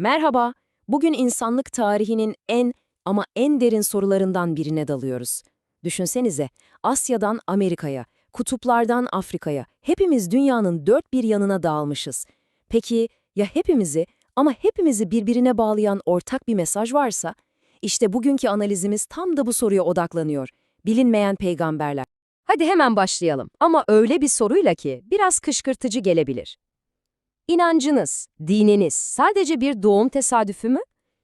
Merhaba, bugün insanlık tarihinin en ama en derin sorularından birine dalıyoruz. Düşünsenize, Asya'dan Amerika'ya, kutuplardan Afrika'ya, hepimiz dünyanın dört bir yanına dağılmışız. Peki ya hepimizi ama hepimizi birbirine bağlayan ortak bir mesaj varsa? İşte bugünkü analizimiz tam da bu soruya odaklanıyor. Bilinmeyen peygamberler. Hadi hemen başlayalım ama öyle bir soruyla ki biraz kışkırtıcı gelebilir. İnancınız, dininiz sadece bir doğum tesadüfü mü?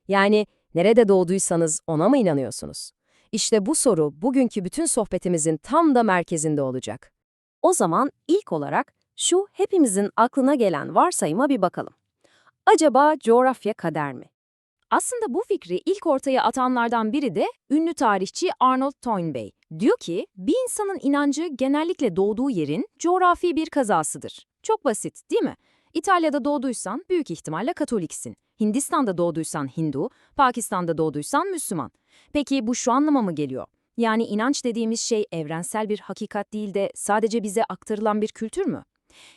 Yani nerede doğduysanız ona mı inanıyorsunuz? İşte bu soru bugünkü bütün sohbetimizin tam da merkezinde olacak. O zaman ilk olarak şu hepimizin aklına gelen varsayıma bir bakalım. Acaba coğrafya kader mi? Aslında bu fikri ilk ortaya atanlardan biri de ünlü tarihçi Arnold Toynbee. Diyor ki, bir insanın inancı genellikle doğduğu yerin coğrafi bir kazasıdır. Çok basit, değil mi? İtalya'da doğduysan büyük ihtimalle Katoliksin. Hindistan'da doğduysan Hindu, Pakistan'da doğduysan Müslüman. Peki bu şu anlama mı geliyor? Yani inanç dediğimiz şey evrensel bir hakikat değil de sadece bize aktarılan bir kültür mü?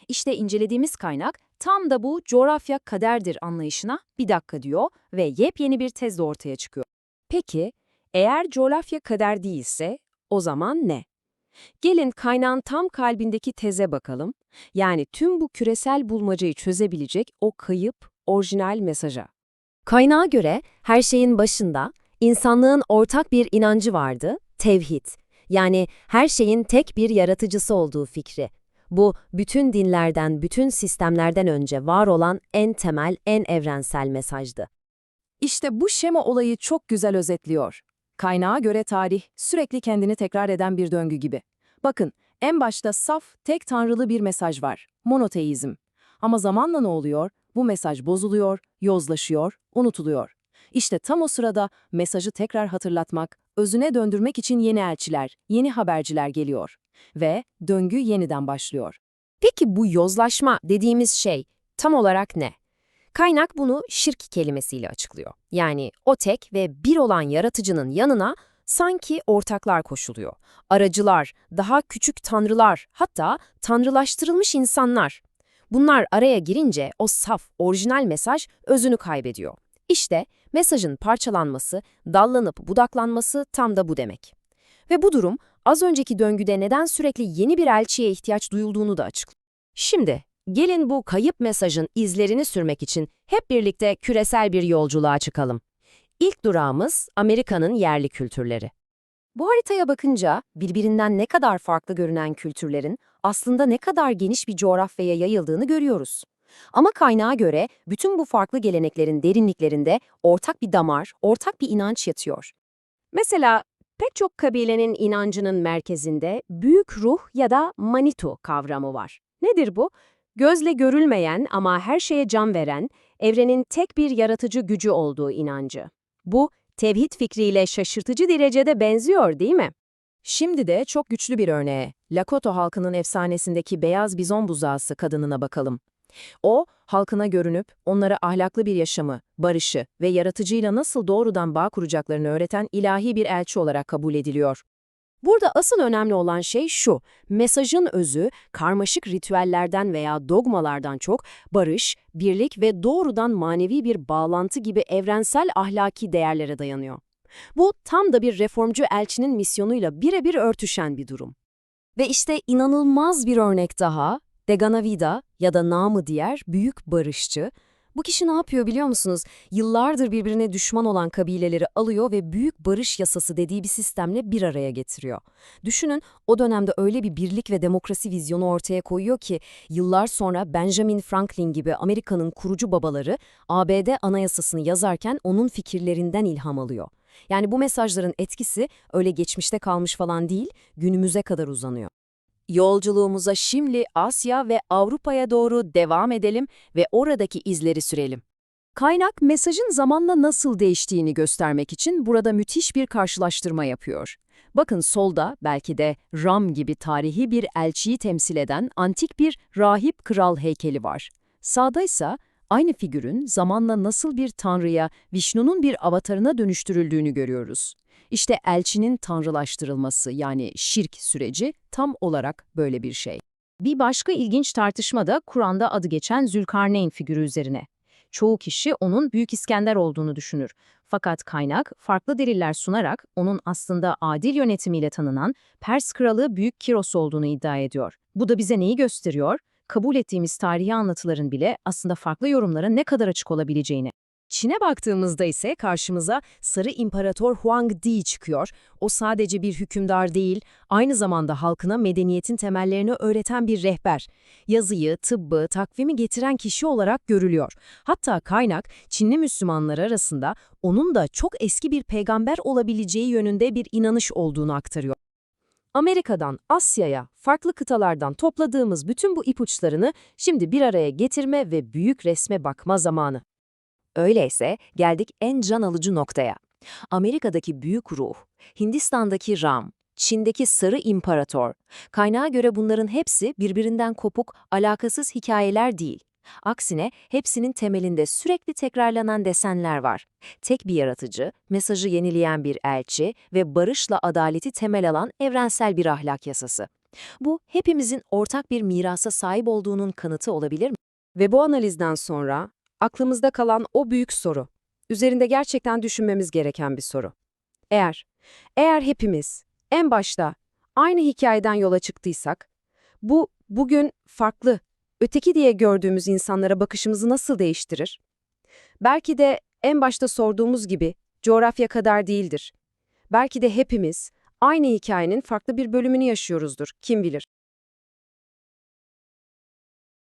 İşte incelediğimiz kaynak tam da bu coğrafya kaderdir anlayışına bir dakika diyor ve yepyeni bir tez de ortaya çıkıyor. Peki, eğer coğrafya kader değilse o zaman ne? Gelin kaynağın tam kalbindeki teze bakalım. Yani tüm bu küresel bulmacayı çözebilecek o kayıp, orijinal mesaja. Kaynağa göre her şeyin başında insanlığın ortak bir inancı vardı, tevhid. Yani her şeyin tek bir yaratıcısı olduğu fikri. Bu, bütün dinlerden, bütün sistemlerden önce var olan en temel, en evrensel mesajdı. İşte bu şema olayı çok güzel özetliyor. Kaynağa göre tarih, sürekli kendini tekrar eden bir döngü gibi. Bakın, en başta saf, tek tanrılı bir mesaj var, monoteizm. Ama zamanla ne oluyor? Bu mesaj bozuluyor, yozlaşıyor, unutuluyor. İşte tam o sırada mesajı tekrar hatırlatmak, özüne döndürmek için yeni elçiler, yeni haberciler geliyor. Ve döngü yeniden başlıyor. Peki bu yozlaşma dediğimiz şey tam olarak ne? Kaynak bunu şirk kelimesiyle açıklıyor. Yani o tek ve bir olan yaratıcının yanına sanki ortaklar koşuluyor. Aracılar, daha küçük tanrılar, hatta tanrılaştırılmış insanlar. Bunlar araya girince o saf, orijinal mesaj özünü kaybediyor. İşte mesajın parçalanması, dallanıp budaklanması tam da bu demek. Ve bu durum az önceki döngüde neden sürekli yeni bir elçiye ihtiyaç duyulduğunu da açıklıyor. Şimdi gelin bu kayıp mesajın izlerini sürmek için hep birlikte küresel bir yolculuğa çıkalım. İlk durağımız Amerika'nın yerli kültürleri. Bu haritaya bakınca birbirinden ne kadar farklı görünen kültürlerin aslında ne kadar geniş bir coğrafyaya yayıldığını görüyoruz. Ama kaynağa göre bütün bu farklı geleneklerin derinliklerinde ortak bir damar, ortak bir inanç yatıyor. Mesela pek çok kabilenin inancının merkezinde büyük ruh ya da manitu kavramı var. Nedir bu? Gözle görülmeyen ama her şeye can veren, evrenin tek bir yaratıcı gücü olduğu inancı. Bu, tevhid fikriyle şaşırtıcı derecede benziyor değil mi? Şimdi de çok güçlü bir örneğe, Lakota halkının efsanesindeki beyaz bizon buzağısı kadınına bakalım. O, halkına görünüp onlara ahlaklı bir yaşamı, barışı ve yaratıcıyla nasıl doğrudan bağ kuracaklarını öğreten ilahi bir elçi olarak kabul ediliyor. Burada asıl önemli olan şey şu, mesajın özü karmaşık ritüellerden veya dogmalardan çok barış, birlik ve doğrudan manevi bir bağlantı gibi evrensel ahlaki değerlere dayanıyor. Bu tam da bir reformcu elçinin misyonuyla birebir örtüşen bir durum. Ve işte inanılmaz bir örnek daha, Deganavida ya da namı diğer büyük barışçı, bu kişi ne yapıyor biliyor musunuz? Yıllardır birbirine düşman olan kabileleri alıyor ve büyük barış yasası dediği bir sistemle bir araya getiriyor. Düşünün o dönemde öyle bir birlik ve demokrasi vizyonu ortaya koyuyor ki yıllar sonra Benjamin Franklin gibi Amerika'nın kurucu babaları ABD anayasasını yazarken onun fikirlerinden ilham alıyor. Yani bu mesajların etkisi öyle geçmişte kalmış falan değil, günümüze kadar uzanıyor. Yolculuğumuza şimdi Asya ve Avrupa'ya doğru devam edelim ve oradaki izleri sürelim. Kaynak mesajın zamanla nasıl değiştiğini göstermek için burada müthiş bir karşılaştırma yapıyor. Bakın solda belki de Ram gibi tarihi bir elçiyi temsil eden antik bir rahip kral heykeli var. Sağda ise aynı figürün zamanla nasıl bir tanrıya, Vishnu'nun bir avatarına dönüştürüldüğünü görüyoruz. İşte elçinin tanrılaştırılması yani şirk süreci tam olarak böyle bir şey. Bir başka ilginç tartışma da Kur'an'da adı geçen Zülkarneyn figürü üzerine. Çoğu kişi onun Büyük İskender olduğunu düşünür. Fakat kaynak farklı deliller sunarak onun aslında adil yönetimiyle tanınan Pers kralı Büyük Kiros olduğunu iddia ediyor. Bu da bize neyi gösteriyor? Kabul ettiğimiz tarihi anlatıların bile aslında farklı yorumlara ne kadar açık olabileceğini. Çin'e baktığımızda ise karşımıza Sarı İmparator Huang Di çıkıyor. O sadece bir hükümdar değil, aynı zamanda halkına medeniyetin temellerini öğreten bir rehber. Yazıyı, tıbbı, takvimi getiren kişi olarak görülüyor. Hatta kaynak Çinli Müslümanlar arasında onun da çok eski bir peygamber olabileceği yönünde bir inanış olduğunu aktarıyor. Amerika'dan Asya'ya, farklı kıtalardan topladığımız bütün bu ipuçlarını şimdi bir araya getirme ve büyük resme bakma zamanı. Öyleyse geldik en can alıcı noktaya. Amerika'daki büyük ruh, Hindistan'daki Ram, Çin'deki Sarı İmparator. Kaynağa göre bunların hepsi birbirinden kopuk, alakasız hikayeler değil. Aksine hepsinin temelinde sürekli tekrarlanan desenler var. Tek bir yaratıcı, mesajı yenileyen bir elçi ve barışla adaleti temel alan evrensel bir ahlak yasası. Bu hepimizin ortak bir mirasa sahip olduğunun kanıtı olabilir mi? Ve bu analizden sonra aklımızda kalan o büyük soru. Üzerinde gerçekten düşünmemiz gereken bir soru. Eğer, eğer hepimiz en başta aynı hikayeden yola çıktıysak, bu bugün farklı, öteki diye gördüğümüz insanlara bakışımızı nasıl değiştirir? Belki de en başta sorduğumuz gibi coğrafya kadar değildir. Belki de hepimiz aynı hikayenin farklı bir bölümünü yaşıyoruzdur, kim bilir.